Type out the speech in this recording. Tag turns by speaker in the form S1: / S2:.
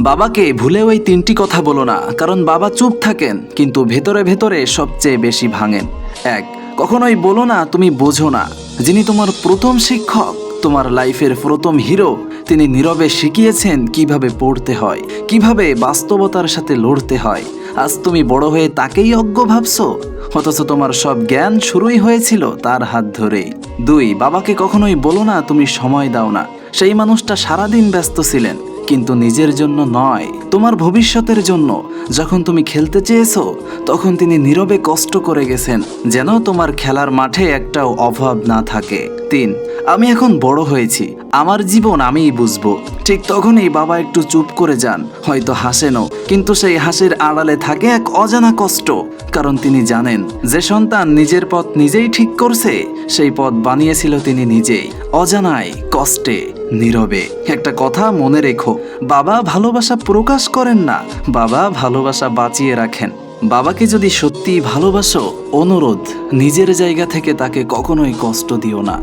S1: বাবাকে ভুলে ওই তিনটি কথা বলো না, কারণ বাবা চুপ থাকেন, কিন্তু ভেতরে ভেতরে সবচেয়ে বেশি ভাঙেন। এক, কখনোই বলো না, তুমি বোঝো না। যিনি তোমার প্রথম শিক্ষক, তোমার লাইফের প্রথম হিরো, তিনি নীরবে শিখিয়েছেন কীভাবে পড়তে হয়, কীভাবে বাস্তবতার সাথে লড়তে হয়। আজ তুমি বড় হয়ে তাকেই অজ্ঞ ভাবছ, অথচ তোমার সব জ্ঞান শুরুই হয়েছিল তার হাত ধরে দুই, বাবাকে কখনোই বলো না, তুমি সময় দাও না। সেই মানুষটা সারাদিন ব্যস্ত ছিলেন। কিন্তু নিজের জন্য নয়, তোমার ভবিষ্যতের জন্য। যখন তুমি খেলতে চেয়েছো, তখন তিনি নীরবে কষ্ট করে গেছেন, যেন তোমার খেলার মাঠে একটাও অভাব না থাকে। তিন, আমি এখন বড় হয়েছি, আমার জীবন আমিই বুঝব। ঠিক তখনই বাবা একটু চুপ করে যান, হয়তো হাসেনও, কিন্তু সেই হাসির আড়ালে থাকে এক অজানা কষ্ট। কারণ তিনি জানেন, যে সন্তান নিজের পথ নিজেই ঠিক করছে, সেই পথ বানিয়েছিল তিনি নিজেই, অজানায়, কষ্টে। নীরবে। একটা কথা মনে রেখো, বাবা ভালোবাসা প্রকাশ করেন না, বাবা ভালোবাসা বাঁচিয়ে রাখেন। বাবাকে যদি সত্যি ভালোবাসো, অনুরোধ, নিজের জায়গা থেকে তাকে কখনোই কষ্ট দিও না।